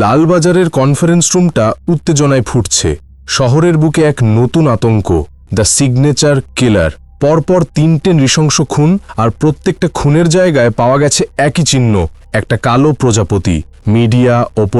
লালবাজারের conference রুমটা উত্তেজনায় ফুটছে। শহরের বুকে এক নতুন আতঙ্ক দ্য সিগনেচার কিলার পরপর তিনটে নৃশংস খুন আর প্রত্যেকটা খুনের জায়গায় পাওয়া গেছে একই চিহ্ন, একটা কালো প্রজাপতি। মিডিয়া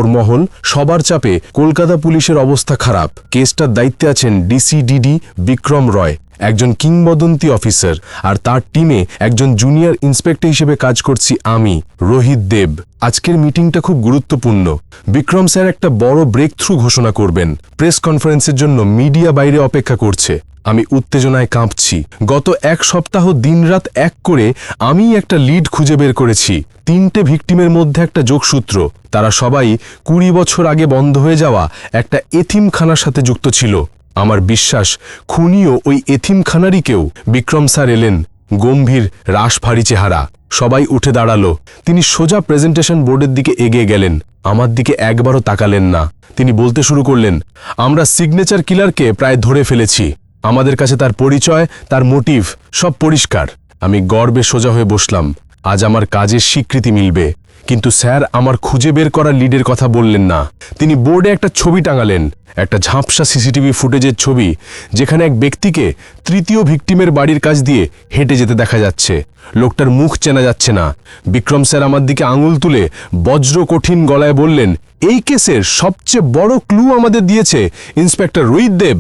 মহল, সবার চাপে কলকাতা পুলিশের অবস্থা খারাপ। কেসটার দায়িত্বে আছেন ডিসিডিডি বিক্রম রয়। একজন কিংবদন্তি অফিসার আর তার টিমে একজন জুনিয়র ইন্সপেক্টর হিসেবে কাজ করছি আমি, রোহিত দেব। আজকের মিটিংটা খুব গুরুত্বপূর্ণ। বিক্রম স্যার একটা বড় ব্রেক থ্রু ঘোষণা করবেন। প্রেস কনফারেন্সের জন্য মিডিয়া বাইরে অপেক্ষা করছে। আমি উত্তেজনায় কাঁপছি। গত এক সপ্তাহ দিনরাত এক করে আমি একটা লিড খুঁজে বের করেছি। তিনটে ভিকটিমের মধ্যে একটা যোগসূত্র। তারা সবাই কুড়ি বছর আগে বন্ধ হয়ে যাওয়া একটা এথিমখানার সাথে যুক্ত ছিল। আমার বিশ্বাস, খুনিও ওই এথিমখানারই কেউ। বিক্রম স্যার এলেন, গম্ভীর রাশভারী চেহারা। সবাই উঠে দাঁড়াল। তিনি সোজা প্রেজেন্টেশন বোর্ডের দিকে এগিয়ে গেলেন। আমার দিকে একবারও তাকালেন না। তিনি বলতে শুরু করলেন, আমরা সিগনেচার কিলারকে প্রায় ধরে ফেলেছি। আমাদের কাছে তার পরিচয়, তার মোটিভ, সব পরিষ্কার। আমি গর্বে সোজা হয়ে বসলাম। আজ আমার কাজের স্বীকৃতি মিলবে। কিন্তু স্যার, আমার খুঁজে বের করা লিডের কথা বললেন না। তিনি বোর্ডে একটা ছবি টাঙালেন, একটা ঝাপসা সিসিটিভি ফুটেজের ছবি, যেখানে এক ব্যক্তিকে তৃতীয় ভিকটিমের বাড়ির কাছ দিয়ে হেঁটে যেতে দেখা যাচ্ছে। লোকটার মুখ চেনা যাচ্ছে না। বিক্রম স্যার আমার দিকে আঙুল তুলে বজ্র কঠিন গলায় বললেন, এই কেসের সবচেয়ে বড় ক্লু আমাদের দিয়েছে, ইন্সপেক্টর রোহিত দেব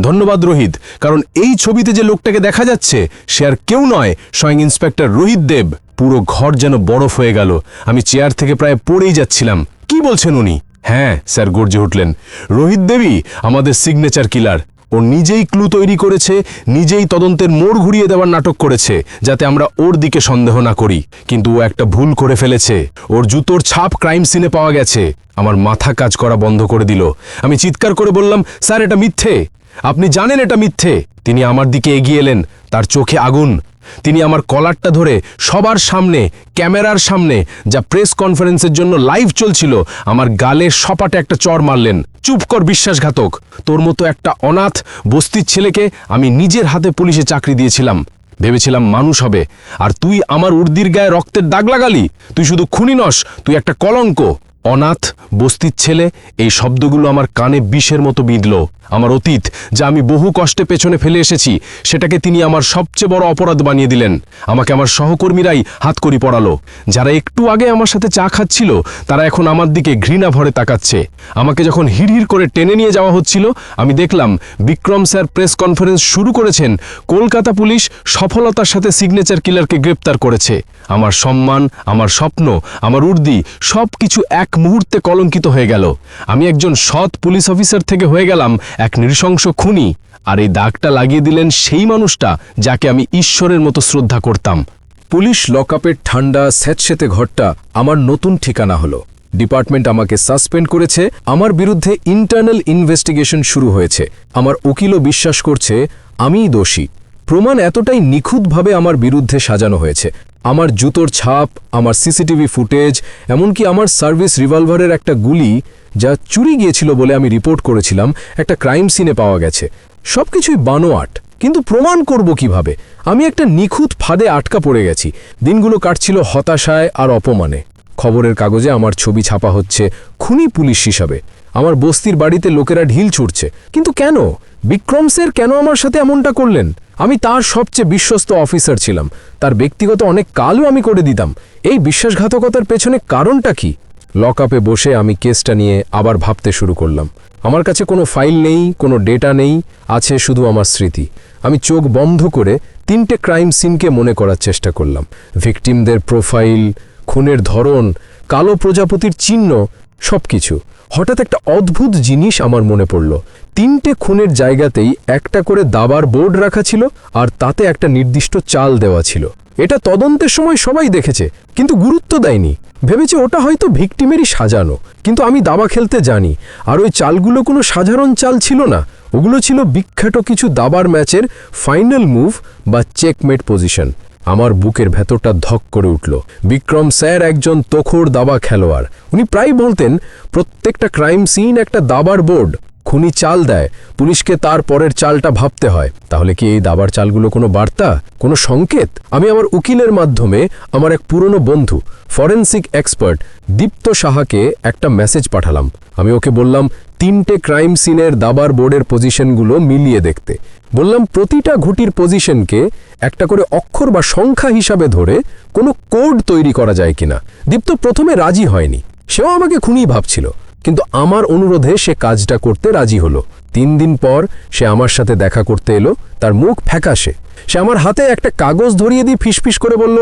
ধন্যবাদ রোহিত, কারণ এই ছবিতে যে লোকটাকে দেখা যাচ্ছে, সে আর কেউ নয়, স্বয়ং ইন্সপেক্টর রোহিত দেব। পুরো ঘর যেন বরফ হয়ে গেল। আমি চেয়ার থেকে প্রায় পড়েই যাচ্ছিলাম। কি বলছেন উনি? হ্যাঁ স্যার, গর্জে উঠলেন। রোহিত দেবী, আমাদের সিগনেচার কিলার ও নিজেই ক্লু তৈরি করেছে, নিজেই তদন্তের মোড় ঘুরিয়ে দেওয়ার নাটক করেছে, যাতে আমরা ওর দিকে সন্দেহ না করি। কিন্তু ও একটা ভুল করে ফেলেছে। ওর জুতোর ছাপ ক্রাইম সিনে পাওয়া গেছে। আমার মাথা কাজ করা বন্ধ করে দিল। আমি চিৎকার করে বললাম, স্যার, এটা মিথ্যে। আপনি জানেন এটা মিথ্যে। তিনি আমার দিকে এগিয়ে এলেন, তার চোখে আগুন। তিনি আমার কলারটা ধরে সবার সামনে, ক্যামেরার সামনে, যা প্রেস কনফারেন্সের জন্য লাইভ চলছিল, আমার গালে সপাটে একটা চর মারলেন। চুপ কর বিশ্বাসঘাতক, তোর মতো একটা অনাথ বস্তির ছেলেকে আমি নিজের হাতে পুলিশে চাকরি দিয়েছিলাম। ভেবেছিলাম মানুষ হবে। আর তুই আমার উর্দির গায়ে রক্তের দাগ লাগালি? তুই শুধু খুনি নস, তুই একটা কলঙ্ক। অনাথ, বস্তির ছেলে, এই শব্দগুলো আমার কানে বিষের মতো বিঁধল। আমার অতীত, যা আমি বহু কষ্টে পেছনে ফেলে এসেছি, সেটাকে তিনি আমার সবচেয়ে বড় অপরাধ বানিয়ে দিলেন। আমাকে আমার সহকর্মীরাই হাতকড়ি পড়ালো। যারা একটু আগে আমার সাথে চা খাচ্ছিল, তারা এখন আমার দিকে ঘৃণা ভরে তাকাচ্ছে। আমাকে যখন হিড়হিড় করে টেনে নিয়ে যাওয়া হচ্ছিল, আমি দেখলাম বিক্রম স্যার প্রেস কনফারেন্স শুরু করেছেন, কলকাতা পুলিশ সফলতার সাথে সিগনেচার কিলারকে গ্রেপ্তার করেছে। আমার সম্মান, আমার স্বপ্ন, আমার উর্দি সব কিছু এক মুহূর্তে কলঙ্কিত হয়ে গেল। আমি একজন সৎ পুলিশ অফিসার থেকে হয়ে গেলাম এক নৃশংস খুনি। আর এই দাগটা লাগিয়ে দিলেন সেই মানুষটা যাকে আমি ঈশ্বরের মতো শ্রদ্ধা করতাম। পুলিশ লকআপের ঠান্ডা, স্যাঁতসেতে ঘরটা আমার নতুন ঠিকানা হলো। ডিপার্টমেন্ট আমাকে সাসপেন্ড করেছে। আমার বিরুদ্ধে ইন্টারনাল ইনভেস্টিগেশন শুরু হয়েছে। আমার উকিলও বিশ্বাস করছে, আমিই দোষী। প্রমাণ এতটাই নিখুঁতভাবে আমার বিরুদ্ধে সাজানো হয়েছে। আমার জুতোর ছাপ, আমার সিসিটিভি ফুটেজ, এমনকি আমার সার্ভিস রিভলভারের একটা গুলি যা চুরি গিয়েছিল বলে আমি রিপোর্ট করেছিলাম, একটা ক্রাইম সিনে পাওয়া গেছে। সবকিছুই বানোয়াট কিন্তু প্রমাণ করব কীভাবে? আমি একটা নিখুঁত ফাঁদে আটকা পড়ে গেছি। দিনগুলো কাটছিল হতাশায় আর অপমানে। খবরের কাগজে আমার ছবি ছাপা হচ্ছে খুনি পুলিশ হিসাবে। আমার বস্তির বাড়িতে লোকেরা ঢিল ছুটছে কিন্তু কেন? বিক্রম স্যার কেন আমার সাথে এমনটা করলেন? আমি তার সবচেয়ে বিশ্বস্ত অফিসার ছিলাম। তার ব্যক্তিগত অনেক কালও আমি করে দিতাম। এই বিশ্বাসঘাতকতার পেছনে কারণটা কি? লকআপে বসে আমি কেসটা নিয়ে আবার ভাবতে শুরু করলাম। আমার কাছে কোনো ফাইল নেই, কোনো ডেটা নেই, আছে শুধু আমার স্মৃতি। আমি চোখ বন্ধ করে তিনটে ক্রাইম সিনকে মনে করার চেষ্টা করলাম। ভিকটিমদের প্রোফাইল, খুনের ধরন, কালো প্রজাপতির চিহ্ন, সবকিছু। হঠাৎ একটা অদ্ভুত জিনিস আমার মনে পড়ল। তিনটে খুনের জায়গাতেই একটা করে দাবার বোর্ড রাখা ছিল আর তাতে একটা নির্দিষ্ট চাল দেওয়া ছিল। এটা তদন্তের সময় সবাই দেখেছে, কিন্তু গুরুত্ব দেয়নি। ভেবেছে ওটা হয়তো ভিকটিমেরই সাজানো, কিন্তু আমি দাবা খেলতে জানি। আর ওই চালগুলো কোনো সাধারণ চাল ছিল না, ওগুলো ছিল বিখ্যাত কিছু দাবার ম্যাচের ফাইনাল মুভ বা চেকমেট পজিশন। আমার বুকের ভেতরটা ধক করে উঠল। বিক্রম স্যার একজন তোখর দাবা খেলোয়াড়। উনি প্রায় বলতেন, প্রত্যেকটা ক্রাইম সিন একটা দাবার বোর্ড। খুনি চাল দেয়, পুলিশকে তার পরের চালটা ভাবতে হয়। তাহলে কি এই দাবার চালগুলো কোনো বার্তা? কোনো সংকেত? আমি আমার উকিলের মাধ্যমে আমার এক পুরনো বন্ধু, ফরেন্সিক এক্সপার্ট দীপ্ত সাহাকে একটা মেসেজ পাঠালাম। আমি ওকে বললাম, তিনটে ক্রাইম সিনের দাবার বোর্ডের পজিশনগুলো মিলিয়ে দেখতে। বললাম, প্রতিটা ঘুটির পজিশনকে একটা করে অক্ষর বা সংখ্যা হিসাবে ধরে কোনো কোড তৈরি করা যায় কিনা? দীপ্ত প্রথমে রাজি হয়নি। সেও আমাকে খুনি ভাবছিল। কিন্তু আমার অনুরোধে সে কাজটা করতে রাজি হলো। তিন দিন পর সে আমার সাথে দেখা করতে এলো, তার মুখ ফ্যাকাশে। সে আমার হাতে একটা কাগজ ধরিয়ে দিয়ে ফিসফিস করে বলল,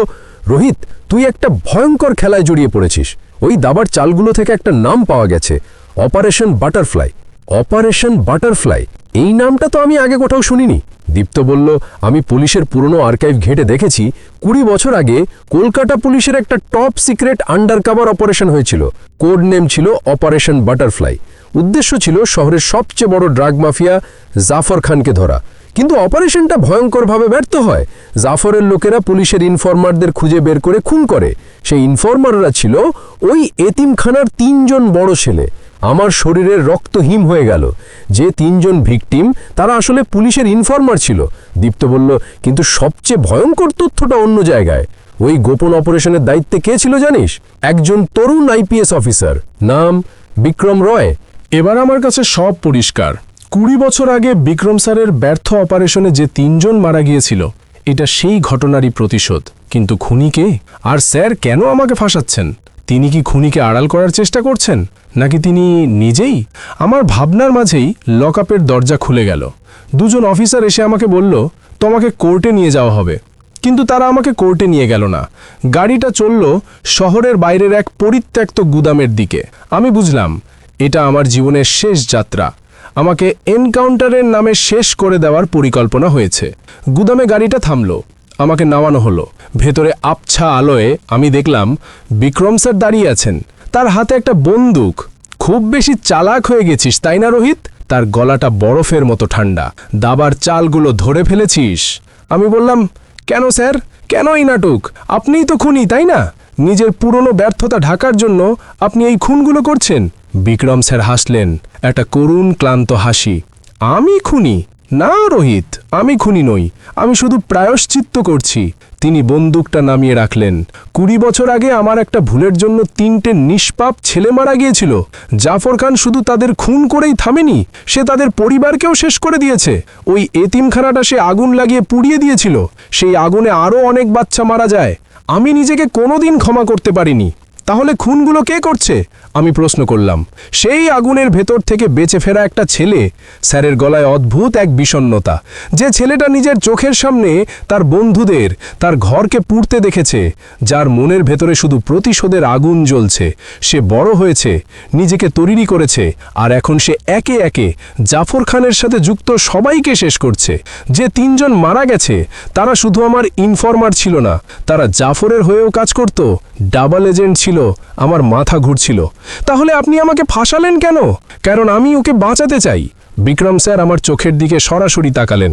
রোহিত, তুই একটা ভয়ঙ্কর খেলায় জড়িয়ে পড়েছিস। ওই দাবার চালগুলো থেকে একটা নাম পাওয়া গেছে, অপারেশন বাটারফ্লাই। Operation butterfly? এই নামটা তো আমি আগে কোথাও শুনিনি। দীপ্ত বলল, আমি পুলিশের পুরনো আর্কাইভ ঘেঁটে দেখেছি, কুড়ি বছর আগে কলকাতা পুলিশের একটা top secret under cover operation হয়েছিল। কোড নেম ছিল অপারেশন বাটারফ্লাই। উদ্দেশ্য ছিল শহরের সবচেয়ে বড় ড্রাগ মাফিয়া জাফর খানকে ধরা। কিন্তু অপারেশনটা ভয়ঙ্করভাবে ব্যর্থ হয়। জাফরের লোকেরা পুলিশের ইনফর্মারদের খুঁজে বের করে খুন করে। সেই ইনফর্মাররা ছিল ওই এতিমখানার তিনজন বড় ছেলে। আমার শরীরের রক্ত হিম হয়ে গেল। যে তিনজন ভিকটিম, তারা আসলে পুলিশের ইনফর্মার ছিল। দীপ্ত বলল, কিন্তু সবচেয়ে ভয়ঙ্কর তথ্যটা অন্য জায়গায়। ওই গোপন অপারেশনের দায়িত্বে কে ছিল জানিস? একজন তরুণ আইপিএস অফিসার। নাম বিক্রম রয়। এবার আমার কাছে সব পরিষ্কার। কুড়ি বছর আগে বিক্রম স্যারের ব্যর্থ অপারেশনে যে তিনজন মারা গিয়েছিল, এটা সেই ঘটনারই প্রতিশোধ। কিন্তু খুনিকে? আর স্যার কেন আমাকে ফাঁসাচ্ছেন? তিনি কি খুনিকে আড়াল করার চেষ্টা করছেন? নাকি তিনি নিজেই? আমার ভাবনার মাঝেই লকআপের দরজা খুলে গেল। দুজন অফিসার এসে আমাকে বলল, তোমাকে কোর্টে নিয়ে যাওয়া হবে। কিন্তু তারা আমাকে কোর্টে নিয়ে গেল না। গাড়িটা চলল শহরের বাইরের এক পরিত্যক্ত গুদামের দিকে। আমি বুঝলাম, এটা আমার জীবনের শেষ যাত্রা। আমাকে এনকাউন্টারের নামে শেষ করে দেওয়ার পরিকল্পনা হয়েছে। গুদামে গাড়িটা থামলো। আমাকে নামানো হলো। ভেতরে আবছা আলোয় আমি দেখলাম বিক্রম স্যার দাঁড়িয়ে আছেন। তার হাতে একটা বন্দুক। খুব বেশি চালাক হয়ে গেছিস, তাই না রোহিত? তার গলাটা বরফের মতো ঠান্ডা। দাবার চালগুলো ধরে ফেলেছিস। আমি বললাম, কেন স্যার? কেন এই নাটক? আপনিই তো খুনি, তাই না? নিজের পুরনো ব্যর্থতা ঢাকার জন্য আপনি এই খুনগুলো করছেন। বিক্রম স্যার হাসলেন, একটা করুণ ক্লান্ত হাসি। আমি খুনি? না রোহিত, আমি খুনি নই, আমি শুধু প্রায়শ্চিত্ত করছি। তিনি বন্দুকটা নামিয়ে রাখলেন। কুড়ি বছর আগে আমার একটা ভুলের জন্য তিনটে নিষ্পাপ ছেলে মারা গিয়েছিল। জাফর খান শুধু তাদের খুন করেই থামেনি, সে তাদের পরিবারকেও শেষ করে দিয়েছে। ওই এতিমখানাটা সে আগুন লাগিয়ে পুড়িয়ে দিয়েছিল। সেই আগুনে আরও অনেক বাচ্চা মারা যায়। আমি নিজেকে কোনোদিন ক্ষমা করতে পারিনি। তাহলে খুনগুলো কে করছে? আমি প্রশ্ন করলাম। সেই আগুনের ভেতর থেকে বেঁচে ফেরা একটা ছেলে, স্যারের গলায় অদ্ভুত এক বিষণ্ণতা। যে ছেলেটা নিজের চোখের সামনে তার বন্ধুদের, তার ঘরকে পুড়তে দেখেছে, যার মনের ভেতরে শুধু প্রতিশোধের আগুন জ্বলছে। সে বড় হয়েছে, নিজেকে তৈরি করেছে, আর এখন সে একে একে জাফর খানের সাথে যুক্ত সবাইকে শেষ করছে। যে তিনজন মারা গেছে, তারা শুধু আমার ইনফরমার ছিল না, তারা জাফরের হয়েও কাজ করত, ডাবল এজেন্ট ছিল আমার মাথা ঘুরছিল। তাহলে আপনি আমাকে ফাঁসালেন কেন? কারণ আমি ওকে বাঁচাতে চাই। বিক্রম স্যার আমার চোখের দিকে সরাসরি তাকালেন।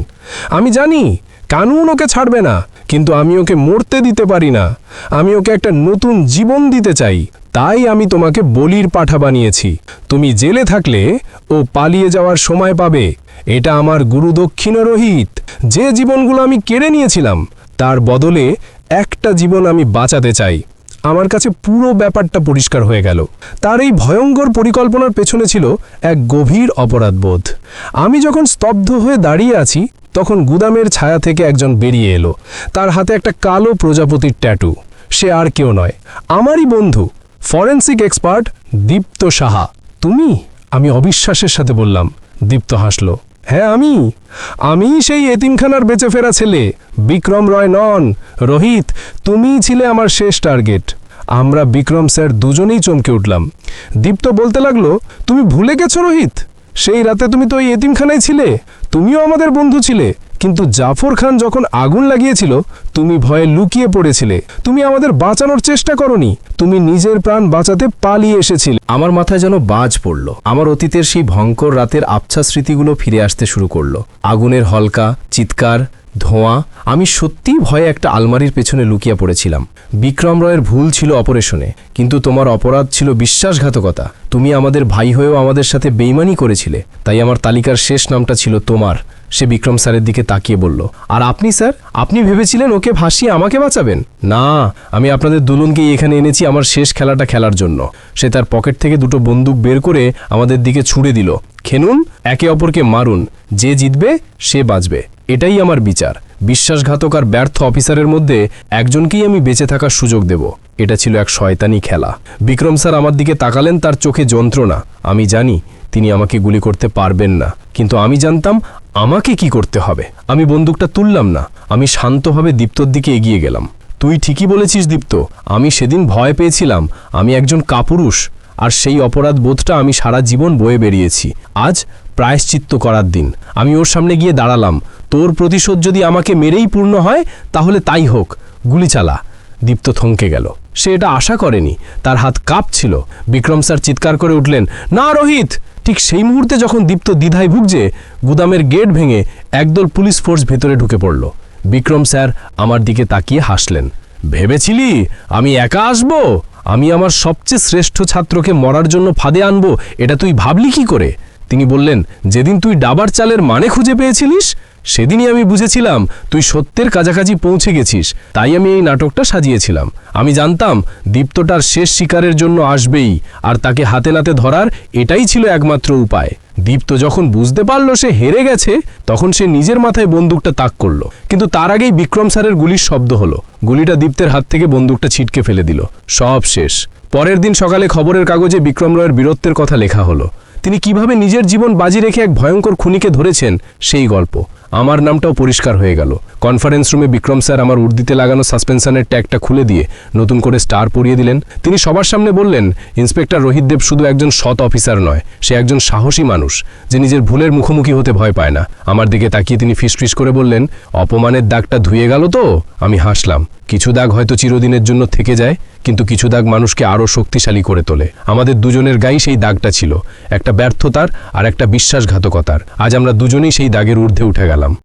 আমি জানি, কানুন ওকে ছাড়বে না, কিন্তু আমি ওকে মরতে দিতে পারি না। আমি ওকে একটা নতুন জীবন দিতে চাই, তাই আমি তোমাকে বলির পাঠা বানিয়েছি। তুমি জেলে থাকলে ও পালিয়ে যাওয়ার সময় পাবে। এটা আমার গুরুদক্ষিণ রোহিত। যে জীবনগুলো আমি কেড়ে নিয়েছিলাম, তার বদলে একটা জীবন আমি বাঁচাতে চাই। আমার কাছে পুরো ব্যাপারটা পরিষ্কার হয়ে গেল। তার এই ভয়ঙ্কর পরিকল্পনার পেছনে ছিল এক গভীর অপরাধবোধ। আমি যখন স্তব্ধ হয়ে দাঁড়িয়ে আছি, তখন গুদামের ছায়া থেকে একজন বেরিয়ে এলো। তার হাতে একটা কালো প্রজাপতির ট্যাটু। সে আর কেউ নয়। আমারই বন্ধু, ফরেন্সিক এক্সপার্ট দীপ্ত সাহা। তুমি? আমি অবিশ্বাসের সাথে বললাম। দীপ্ত হাসল। হ্যাঁ আমি। আমি সেই এতিমখানার বেঁচে ফেরা ছেলে। বিক্রম রয় নন। রোহিত, তুমিই ছিলে আমার শেষ টার্গেট। আমরা বিক্রম স্যার দুজনেই চমকে উঠলাম। দীপ্ত বলতে লাগল, তুমি ভুলে গেছো রোহিত? সেই রাতে তুমি তো ওই এতিমখানায় ছিলে। তুমিও আমাদের বন্ধু ছিলে। কিন্তু জাফর খান যখন আগুন লাগিয়েছিল, তুমি ভয়ে লুকিয়ে পড়েছিলে। তুমি আমাদের বাঁচানোর চেষ্টা করনি। তুমি নিজের প্রাণ বাঁচাতে পালিয়ে এসেছিলে। আমার মাথায় যেন বাজ পড়ল। আমার অতীতের সেই ভয়ঙ্কর রাতের আবছা স্মৃতিগুলো ফিরে আসতে শুরু করল। আগুনের হলকা, চিৎকার, ধোঁয়া, আমি সত্যিই ভয়ে একটা আলমারির পেছনে লুকিয়ে পড়েছিলাম। বিক্রম রয়ের ভুল ছিল অপারেশনে, কিন্তু তোমার অপরাধ ছিল বিশ্বাসঘাতকতা। তুমি আমাদের ভাই হয়েও আমাদের সাথে বেইমানি করেছিলে, তাই আমার তালিকার শেষ নামটা ছিল তোমার। সে বিক্রম স্যারের দিকে তাকিয়ে বলল, আর আপনি স্যার? আপনি ভেবেছিলেন ওকে ভাসিয়ে আমাকে বাঁচাবেন? না, আমি আপনাদের দুলনকেই এখানে এনেছি আমার শেষ খেলাটা খেলার জন্য। সে তার পকেট থেকে দুটো বন্দুক বের করে আমাদের দিকে ছুঁড়ে দিল। খেনুন একে অপরকে মারুন। যে জিতবে, সে বাঁচবে। এটাই আমার বিচার। বিশ্বাসঘাতক আর ব্যর্থ অফিসারের মধ্যে একজনকেই আমি বেঁচে থাকার সুযোগ দেব। এটা ছিল এক শয়তানি খেলা। বিক্রম স্যার আমার দিকে তাকালেন, তার চোখে যন্ত্রণা। আমি জানি তিনি আমাকে গুলি করতে পারবেন না। কিন্তু আমি জানতাম আমাকে কি করতে হবে? আমি বন্দুকটা তুললাম না। আমি শান্তভাবে দীপ্তর দিকে এগিয়ে গেলাম। তুই ঠিকই বলেছিস দীপ্ত। আমি সেদিন ভয় পেয়েছিলাম। আমি একজন কাপুরুষ, আর সেই অপরাধ বোধটা আমি সারা জীবন বয়ে বেরিয়েছি। আজ প্রায়শ্চিত্ত করার দিন। আমি ওর সামনে গিয়ে দাঁড়ালাম। তোর প্রতিশোধ যদি আমাকে মেরেই পূর্ণ হয়, তাহলে তাই হোক। গুলি চালা। দীপ্ত থমকে গেল। সে এটা আশা করেনি। তার হাত কাঁপছিল। বিক্রম স্যার চিৎকার করে উঠলেন, না রোহিত! ঠিক সেই মুহূর্তে যখন দীপ্ত দ্বিধায় ভুগছে, গুদামের গেট ভেঙে একদল পুলিশ ফোর্স ভেতরে ঢুকে পড়ল। বিক্রম স্যার আমার দিকে তাকিয়ে হাসলেন। ভেবেছিলি আমি একা আসব? আমি আমার সবচেয়ে শ্রেষ্ঠ ছাত্রকে মরার জন্য ফাঁদে আনব? এটা তুই ভাবলি কি করে? তিনি বললেন, যেদিন তুই ডাবার চালের মানে খুঁজে পেয়েছিলিস, সেদিনই আমি বুঝেছিলাম তুই সত্যের কাছাকাছি পৌঁছে গেছিস। তাই আমি এই নাটকটা সাজিয়েছিলাম। আমি জানতাম দীপ্তটার শেষ শিকারের জন্য আসবেই, আর তাকে হাতে নাতে ধরার এটাই ছিল একমাত্র উপায়। দীপ্ত যখন বুঝতে পারল সে হেরে গেছে, তখন সে নিজের মাথায় বন্দুকটা তাক করল। কিন্তু তার আগেই বিক্রম স্যারের গুলির শব্দ হলো। গুলিটা দীপ্তের হাত থেকে বন্দুকটা ছিটকে ফেলে দিল। সব শেষ। পরের দিন সকালে খবরের কাগজে বিক্রম রয়ের বীরত্বের কথা লেখা হলো। তিনি কীভাবে নিজের জীবন বাজি রেখে এক ভয়ঙ্কর খুনিকে ধরেছেন, সেই গল্প। আমার নামটাও পরিষ্কার হয়ে গেল। কনফারেন্স রুমে বিক্রম স্যার আমার উর্দিতে লাগানো সাসপেনশনের ট্যাগটা খুলে দিয়ে নতুন করে স্টার পরিয়ে দিলেন। তিনি সবার সামনে বললেন, ইন্সপেক্টর রোহিত দেব শুধু একজন সৎ অফিসার নয়, সে একজন সাহসী মানুষ, যে নিজের ভুলের মুখোমুখি হতে ভয় পায় না। আমার দিকে তাকিয়ে তিনি ফিসফিস করে বললেন, অপমানের দাগটা ধুয়ে গেল তো? আমি হাসলাম। কিছু দাগ হয়তো চিরদিনের জন্য থেকে যায়। কিন্তু কিছু দাগ মানুষকে আরও শক্তিশালী করে তোলে। আমাদের দুজনের গায়ে সেই দাগটা ছিল, একটা ব্যর্থতার আর একটা বিশ্বাসঘাতকতার। আজ আমরা দুজনেই সেই দাগের ঊর্ধ্বে উঠে গেলাম।